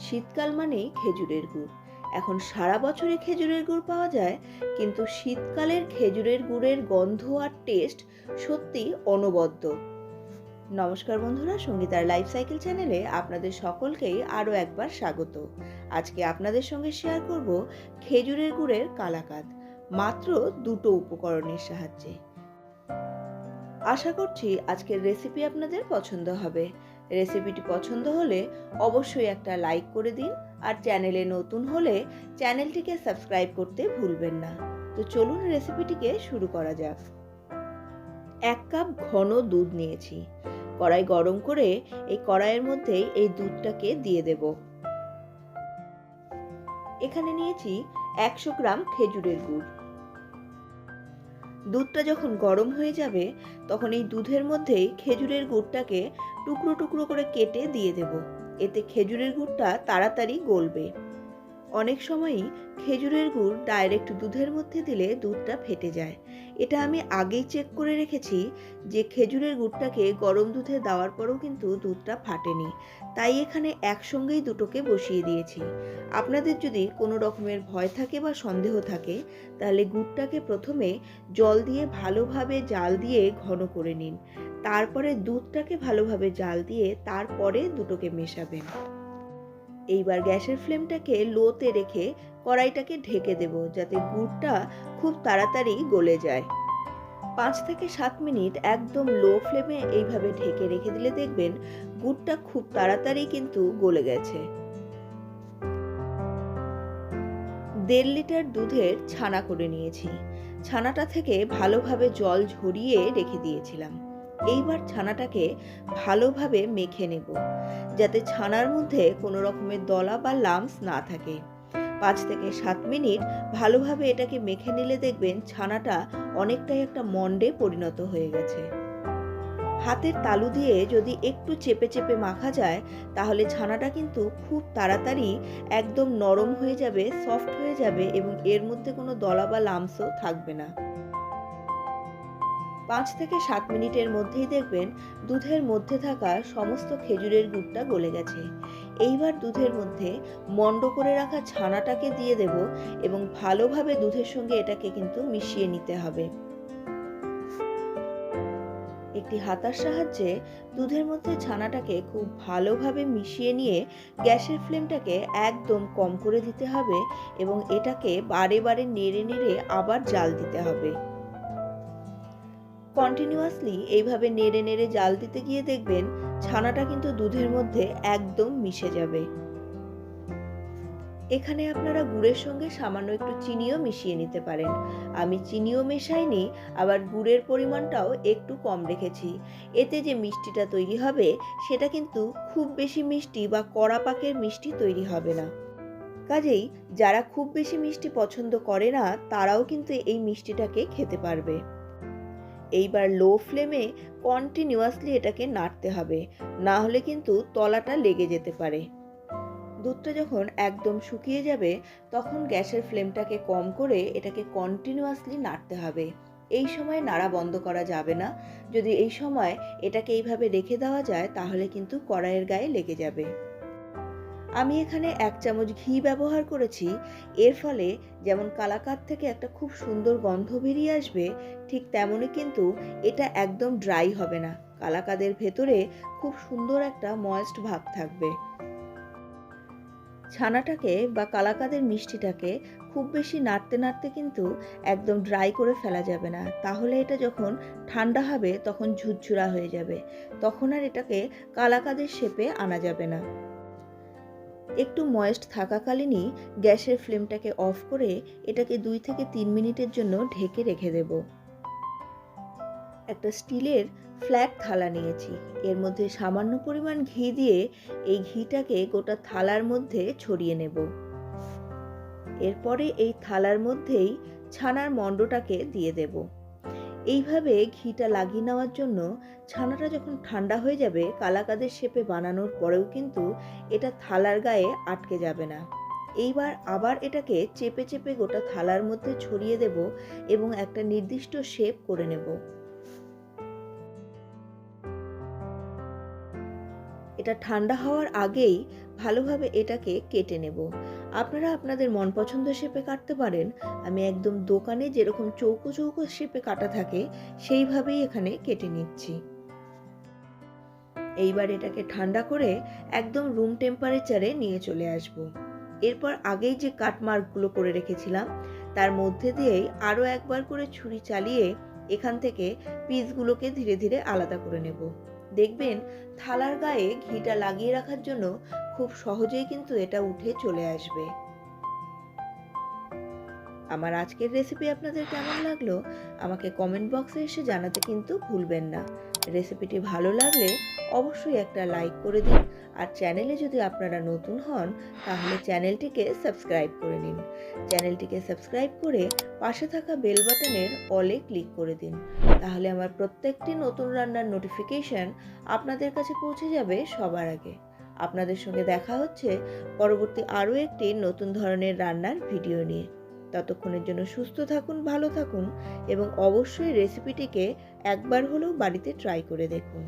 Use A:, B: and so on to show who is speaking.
A: শীতকাল মানেই খেজুরের গুড়। এখন সারা বছরে খেজুরের গুড় পাওয়া যায়, কিন্তু শীতকালের খেজুরের গুড়ের গন্ধ আর টেস্ট সত্যি অনবদ্য। নমস্কার বন্ধুরা, সঙ্গীতার লাইফ সাইকেল চ্যানেলে আপনাদের সকলকেই আরও একবার স্বাগত। আজকে আপনাদের সঙ্গে শেয়ার করব খেজুরের গুড়ের কালাকাদ মাত্র দুটো উপকরণের সাহায্যে। আশা করছি আজকের রেসিপি আপনাদের পছন্দ হবে। রেসিপিটি পছন্দ হলে অবশ্যই একটা লাইক করে দিন আর চ্যানেলে নতুন হলে চ্যানেলটিকে সাবস্ক্রাইব করতে ভুলবেন না। তো চলুন রেসিপিটিকে শুরু করা যাক। এক কাপ ঘন দুধ নিয়েছি। কড়াই গরম করে এই কড়াইয়ের মধ্যেই এই দুধটাকে দিয়ে দেব। এখানে নিয়েছি একশো গ্রাম খেজুরের গুড়। দুধটা যখন গরম হয়ে যাবে, তখন এই দুধের মধ্যেই খেজুরের গুড়টাকে টুকরো টুকরো করে কেটে দিয়ে দেব। এতে খেজুরের গুড়টা তাড়াতাড়ি গলবে। অনেক সময়ই খেজুরের গুড় ডাইরেক্ট দুধের মধ্যে দিলে দুধটা ফেটে যায়। এটা আমি আগেই চেক করে রেখেছি যে খেজুরের গুড়টাকে গরম দুধে দেওয়ার পরেও কিন্তু দুধটা ফাটেনি। তাই এখানে একসঙ্গেই দুটোকে বসিয়ে দিয়েছি। আপনাদের যদি কোনো রকমের ভয় থাকে বা সন্দেহ থাকে, তাহলে গুড়টাকে প্রথমে জল দিয়ে ভালোভাবে জাল দিয়ে ঘন করে নিন। তারপরে দুধটাকে ভালোভাবে জাল দিয়ে তারপরে দুটোকে মেশাবেন। এইবার গ্যাসের ফ্লেমটাকে লোতে রেখে কড়াইটাকে ঢেকে দেব যাতে গুড়টা খুব তাড়াতাড়ি গলে যায়। পাঁচ থেকে সাত মিনিট একদম লো ফ্লেমে এইভাবে ঢেকে রেখে দিলে দেখবেন গুড়টা খুব তাড়াতাড়ি কিন্তু গলে গেছে। দেড় লিটার দুধের ছানা করে নিয়েছি। ছানাটা থেকে ভালোভাবে জল ঝরিয়ে রেখে দিয়েছিলাম। এইবার ছানাটাকে ভালোভাবে মেখে নেব, যাতে ছানার মধ্যে কোনো রকমের দলা বা লামস না থাকে। পাঁচ থেকে সাত মিনিট ভালোভাবে এটাকে মেখে নিলে দেখবেন ছানাটা অনেকটাই একটা মন্ডে পরিণত হয়ে গেছে। হাতের তালু দিয়ে যদি একটু চেপে চেপে মাখা যায়, তাহলে ছানাটা কিন্তু খুব তাড়াতাড়ি একদম নরম হয়ে যাবে, সফট হয়ে যাবে এবং এর মধ্যে কোনো দলা বা লামসও থাকবে না। পাঁচ থেকে সাত মিনিটের মধ্যেই দেখবেন দুধের মধ্যে থাকা সমস্ত খেজুরের গুড়টা গলে গেছে। এইবার দুধের মধ্যে মন্ড করে রাখা ছানাটাকে দিয়ে দেব এবং ভালোভাবে দুধের সঙ্গে এটাকে কিন্তু মিশিয়ে নিতে হবে। একটি হাতার সাহায্যে দুধের মধ্যে ছানাটাকে খুব ভালোভাবে মিশিয়ে নিয়ে গ্যাসের ফ্লেমটাকে একদম কম করে দিতে হবে এবং এটাকে বারে বারে নেড়ে নেড়ে আবার জাল দিতে হবে। কন্টিনিউয়াসলি এইভাবে নেড়ে নেড়ে জাল দিতে গিয়ে দেখবেন ছানাটা কিন্তু দুধের মধ্যে একদম মিশে যাবে। এখানে আপনারা গুড়ের সঙ্গে সামান্য একটু চিনিও মিশিয়ে নিতে পারেন। আমি চিনিও মেশাইনি, আবার গুড়ের পরিমাণটাও একটু কম রেখেছি। এতে যে মিষ্টিটা তৈরি হবে, সেটা কিন্তু খুব বেশি মিষ্টি বা কড়া পাকের মিষ্টি তৈরি হবে না। কাজেই যারা খুব বেশি মিষ্টি পছন্দ করে না, তারাও কিন্তু এই মিষ্টিটাকে খেতে পারবে। এইবার লো ফ্লেমে কন্টিনিউয়াসলি এটাকে নাড়তে হবে। না হলে কিন্তু তলাটা লেগে যেতে পারে। দুধটা যখন একদম শুকিয়ে যাবে, তখন গ্যাসের ফ্লেমটাকে কম করে এটাকে কন্টিনিউয়াসলি নাড়তে হবে। এই সময় নাড়া বন্ধ করা যাবে না। যদি এই সময় এটাকে এইভাবে রেখে দেওয়া যায়, তাহলে কিন্তু কড়াইয়ের গায়ে লেগে যাবে। আমি এখানে এক চামচ ঘি ব্যবহার করেছি। এর ফলে যেমন কালাকাত থেকে একটা খুব সুন্দর গন্ধ বেরিয়ে আসবে, ঠিক তেমনই কিন্তু এটা একদম ড্রাই হবে না। কালাকাদের ভেতরে খুব সুন্দর একটা ময়েস্ট ভাব থাকবে। ছানাটাকে বা কালাকাদের মিষ্টিটাকে খুব বেশি নাড়তে নাড়তে কিন্তু একদম ড্রাই করে ফেলা যাবে না। তাহলে এটা যখন ঠান্ডা হবে তখন ঝুরঝুরা হয়ে যাবে। তখন আর এটাকে কালাকাদের শেপে আনা যাবে না। একটু ময়েস্ট থাকাকালীনই গ্যাসের ফ্লেমটাকে অফ করে এটাকে দুই থেকে তিন মিনিটের জন্য ঢেকে রেখে দেব। একটা স্টিলের ফ্ল্যাট থালা নিয়েছি। এর মধ্যে সামান্য পরিমাণ ঘি দিয়ে এই ঘিটাকে গোটা থালার মধ্যে ছড়িয়ে নেব। এরপরে এই থালার মধ্যেই ছানার মণ্ডটাকে দিয়ে দেব। এইভাবে ঘিটা লাগিয়ে নেওয়ার জন্য ছানাটা যখন ঠান্ডা হয়ে যাবে, কালাকাদের শেপে বানানোর পরেও কিন্তু এটা থালার গায়ে আটকে যাবে না। এইবার আবার এটাকে চেপে চেপে গোটা থালার মধ্যে ছড়িয়ে দেব এবং একটা নির্দিষ্ট শেপ করে নেব। এটা ঠান্ডা হওয়ার আগেই ভালোভাবে এটাকে কেটে নেব। আপনারা আপনাদের মন পছন্দ শেপে কাটতে পারেন। আমি একদম দোকানে যেরকম চৌকো চৌকো শেপে কাটা থাকে, সেইভাবেই এখানে কেটে নিচ্ছি। এইবার এটাকে ঠান্ডা করে একদম রুম টেম্পারেচারে নিয়ে চলে আসব। এরপর আগেই যে কাট মার্কগুলো করে রেখেছিলাম, তার মধ্যে দিয়েই আরও একবার করে ছুরি চালিয়ে এখান থেকে পিসগুলোকে ধীরে ধীরে আলাদা করে নেব। দেখবেন থালার গায়ে ঘিটা লাগিয়ে রাখার জন্য খুব সহজেই কিন্তু এটা উঠে চলে আসবে। আমার আজকের রেসিপি আপনাদের কেমন লাগল? আমাকে কমেন্ট বক্সে এসে জানাতে কিন্তু ভুলবেন না। রেসিপিটি ভালো লাগলে অবশ্যই একটা লাইক করে দিন। আর চ্যানেলে যদি আপনারা নতুন হন, তাহলে চ্যানেলটিকে সাবস্ক্রাইব করে নিন। চ্যানেলটিকে সাবস্ক্রাইব করে পাশে থাকা বেল বাটনের অলে ক্লিক করে দিন। তাহলে আমার প্রত্যেকটি নতুন রান্নার নোটিফিকেশন আপনাদের কাছে পৌঁছে যাবে সবার আগে। আপনাদের সঙ্গে দেখা হচ্ছে পরবর্তী আরও একটি নতুন ধরনের রান্নার ভিডিও নিয়ে। ততক্ষণের জন্য সুস্থ থাকুন, ভালো থাকুন এবং অবশ্যই রেসিপিটিকে একবার হলেও বাড়িতে ট্রাই করে দেখুন।